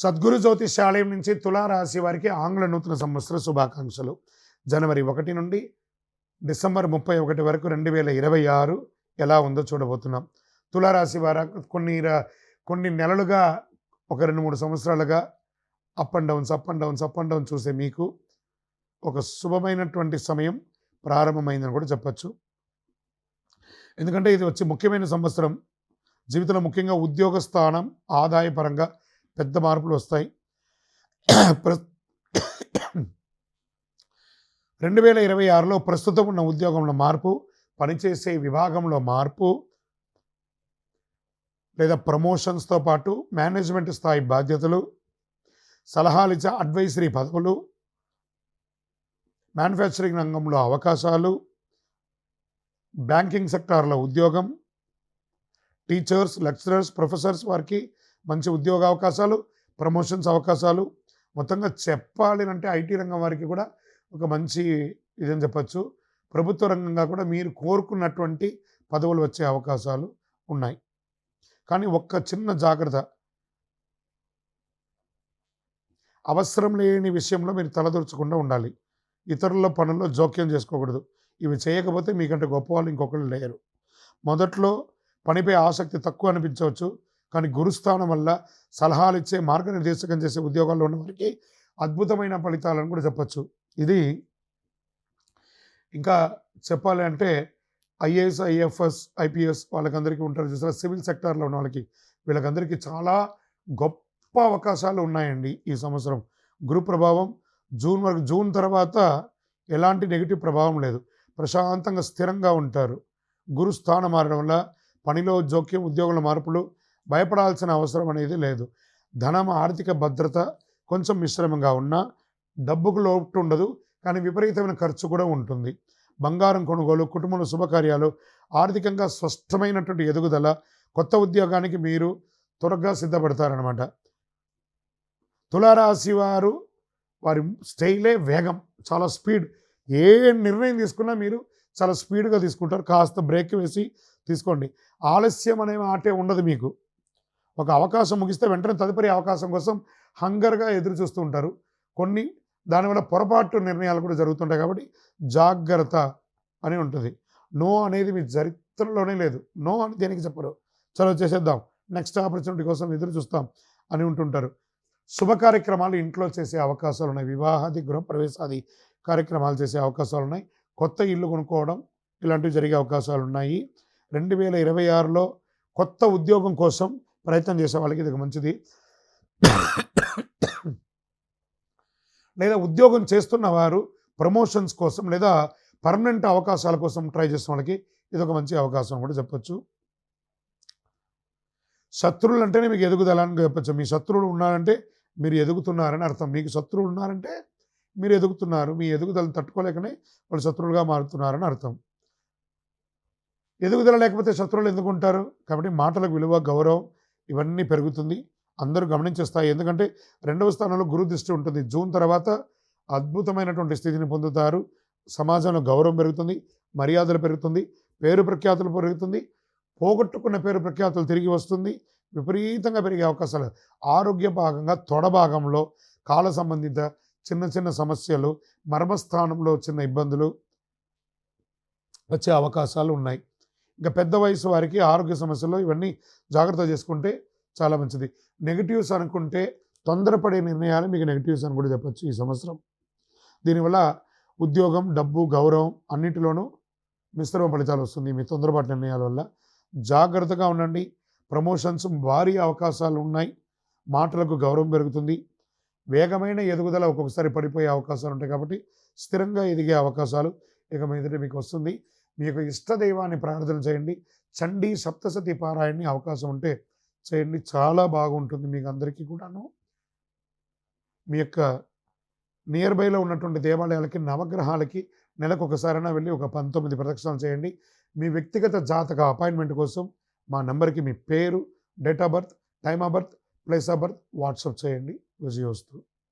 సద్గురు జ్యోతిషాలయం నుంచి తులారాశి వారికి ఆంగ్ల నూతన సంవత్సర శుభాకాంక్షలు. జనవరి ఒకటి నుండి డిసెంబర్ ముప్పై ఒకటి వరకు రెండు వేల ఇరవై ఆరు ఎలా ఉందో చూడబోతున్నాం. తులారాశి వారు కొన్ని కొన్ని నెలలుగా ఒక రెండు మూడు సంవత్సరాలుగా up and downs up and downs up and down చూసే మీకు ఒక శుభమైనటువంటి సమయం ప్రారంభమైందని కూడా చెప్పచ్చు. ఎందుకంటే ఇది వచ్చి ముఖ్యమైన సంవత్సరం. జీవితంలో ముఖ్యంగా ఉద్యోగ స్థానం ఆదాయపరంగా పెద్ద మార్పులు వస్తాయి. ప్ర- రెండు వేల ఇరవై ఆరులో ప్రస్తుతం ఉన్న ఉద్యోగంలో మార్పు పనిచేసే విభాగంలో మార్పు లేదా ప్రమోషన్స్తో పాటు మేనేజ్మెంట్ స్థాయి బాధ్యతలు సలహాలు ఇచ్చే అడ్వైజరీ పదవులు మ్యానుఫ్యాక్చరింగ్ రంగంలో అవకాశాలు బ్యాంకింగ్ సెక్టార్లో ఉద్యోగం టీచర్స్ లెక్చరర్స్ ప్రొఫెసర్స్ వారికి మంచి ఉద్యోగ అవకాశాలు ప్రమోషన్స్ అవకాశాలు మొత్తంగా చెప్పాలి అంటే ఐటీ రంగం వారికి కూడా ఒక మంచి ఇదని చెప్పచ్చు. ప్రభుత్వ రంగంగా కూడా మీరు కోరుకున్నటువంటి పదవులు వచ్చే అవకాశాలు ఉన్నాయి. కానీ ఒక్క చిన్న జాగ్రత్త. అవసరం లేని విషయంలో మీరు తలదూర్చకుండా ఉండాలి. ఇతరుల పనుల్లో జోక్యం చేసుకోకూడదు. ఇవి చేయకపోతే మీకంటే గొప్ప వాళ్ళు ఇంకొకరు లేరు. మొదట్లో పనిపై ఆసక్తి తక్కువ అనిపించవచ్చు. కానీ గురుస్థానం వల్ల సలహాలు ఇచ్చే మార్గనిర్దేశకం చేసే ఉద్యోగాల్లో ఉన్న వారికి అద్భుతమైన ఫలితాలను కూడా చెప్పచ్చు. ఇది ఇంకా చెప్పాలి అంటే ఐఏఎస్ ఐఎఫ్ఎస్ ఐపీఎస్ వాళ్ళకందరికీ ఉంటారు చూసారా? సివిల్ సెక్టార్లో ఉన్న వాళ్ళకి వీళ్ళకందరికీ చాలా గొప్ప అవకాశాలు ఉన్నాయండి ఈ సంవత్సరం. గురు ప్రభావం జూన్ వరకు జూన్ తర్వాత ఎలాంటి నెగిటివ్ ప్రభావం లేదు. ప్రశాంతంగా స్థిరంగా ఉంటారు. గురు స్థానం మారడం వల్ల పనిలో జోక్యం ఉద్యోగుల మార్పులు భయపడాల్సిన అవసరం అనేది లేదు. ధనం ఆర్థిక భద్రత కొంచెం మిశ్రమంగా ఉన్నా డబ్బుకు లోటు ఉండదు కానీ విపరీతమైన ఖర్చు కూడా ఉంటుంది. బంగారం కొనుగోలు కుటుంబంలో శుభకార్యాలు ఆర్థికంగా స్పష్టమైనటువంటి ఎదుగుదల కొత్త ఉద్యోగానికి మీరు త్వరగా సిద్ధపడతారనమాట తులారాశి వారు వారి స్టైలే వేగం చాలా స్పీడ్. ఏ నిర్ణయం తీసుకున్నా మీరు చాలా స్పీడ్గా తీసుకుంటారు. కాస్త బ్రేక్ వేసి తీసుకోండి. ఆలస్యం అనే మాటే ఉండదు మీకు. ఒక అవకాశం ముగిస్తే వెంటనే తదుపరి అవకాశం కోసం హంగర్గా ఎదురు చూస్తూ ఉంటారు. కొన్ని దానివల్ల పొరపాటు నిర్ణయాలు కూడా జరుగుతుంటాయి కాబట్టి జాగ్రత్త అని ఉంటుంది. నో అనేది మీ చరిత్రలోనే లేదు. నో అని దేనికి చెప్పరు? చలో చేసేద్దాం. నెక్స్ట్ ఆపర్చునిటీ కోసం ఎదురు చూస్తాం అని ఉంటుంటారు. శుభ కార్యక్రమాలు ఇంట్లో చేసే అవకాశాలు ఉన్నాయి. వివాహాది గృహప్రవేశాది కార్యక్రమాలు చేసే అవకాశాలు ఉన్నాయి. కొత్త ఇల్లు కొనుక్కోవడం ఇలాంటివి జరిగే అవకాశాలు ఉన్నాయి. రెండు వేల ఇరవై ఆరులో కొత్త ఉద్యోగం కోసం ప్రయత్నం చేసే వాళ్ళకి ఇది ఒక మంచిది. లేదా ఉద్యోగం చేస్తున్న వారు ప్రమోషన్స్ కోసం లేదా పర్మనెంట్ అవకాశాల కోసం ట్రై చేసిన వాళ్ళకి ఇది ఒక మంచి అవకాశం కూడా చెప్పొచ్చు. శత్రువులు అంటేనే మీకు ఎదుగుదల అని చెప్పచ్చు. మీ శత్రువులు ఉన్నారంటే మీరు ఎదుగుతున్నారని అర్థం. మీకు శత్రువులు ఉన్నారంటే మీరు ఎదుగుతున్నారు. మీ ఎదుగుదలను తట్టుకోలేకనే వాళ్ళు శత్రువులుగా మారుతున్నారని అర్థం. ఎదుగుదల లేకపోతే శత్రువులు ఎందుకు ఉంటారు? కాబట్టి మాటలకు విలువ గౌరవం ఇవన్నీ పెరుగుతుంది. అందరూ గమనించేస్తాయి. ఎందుకంటే రెండవ స్థానంలో గురు దృష్టి ఉంటుంది. జూన్ తర్వాత అద్భుతమైనటువంటి స్థితిని పొందుతారు. సమాజంలో గౌరవం పెరుగుతుంది. మర్యాదలు పెరుగుతుంది. పేరు ప్రఖ్యాతులు పెరుగుతుంది. పోగొట్టుకున్న పేరు ప్రఖ్యాతులు తిరిగి వస్తుంది. విపరీతంగా పెరిగే అవకాశాలు. ఆరోగ్య భాగంగా తొడ భాగంలో కాల సంబంధిత చిన్న చిన్న సమస్యలు మర్మస్థానంలో చిన్న ఇబ్బందులు వచ్చే అవకాశాలు ఉన్నాయి. ఇంకా పెద్ద వయసు వారికి ఆరోగ్య సమస్యలు ఇవన్నీ జాగ్రత్త చేసుకుంటే చాలా మంచిది. నెగిటివ్స్ అనుకుంటే తొందరపడే నిర్ణయాలు మీకు నెగిటివ్స్ అని కూడా చెప్పొచ్చు ఈ సంవత్సరం. దీనివల్ల ఉద్యోగం డబ్బు గౌరవం అన్నిటిలోనూ మిశ్రమ ఫలితాలు వస్తుంది మీ తొందరపాటు నిర్ణయాల వల్ల. జాగ్రత్తగా ఉండండి. ప్రమోషన్స్ భారీ అవకాశాలు ఉన్నాయి. మాటలకు గౌరవం పెరుగుతుంది. వేగమైన ఎదుగుదల ఒక్కొక్కసారి పడిపోయే అవకాశాలు ఉంటాయి కాబట్టి స్థిరంగా ఎదిగే అవకాశాలు ఇక మీదట మీకు వస్తుంది. మీ యొక్క ఇష్ట దైవాన్ని ప్రార్థన చేయండి. చండీ సప్తసతి పారాయణని అవకాశం ఉంటే చేయండి. చాలా బాగుంటుంది మీకు అందరికీ కూడాను. మీ యొక్క నియర్ బైలో ఉన్నటువంటి దేవాలయాలకి నవగ్రహాలకి నెలకు ఒకసారైనా వెళ్ళి ఒక పంతొమ్మిది ప్రదక్షిణాలు చేయండి. మీ వ్యక్తిగత జాతక అపాయింట్మెంట్ కోసం మా నెంబర్కి మీ పేరు date of birth time of birth place of birth WhatsApp చేయండి. విజయోస్తు.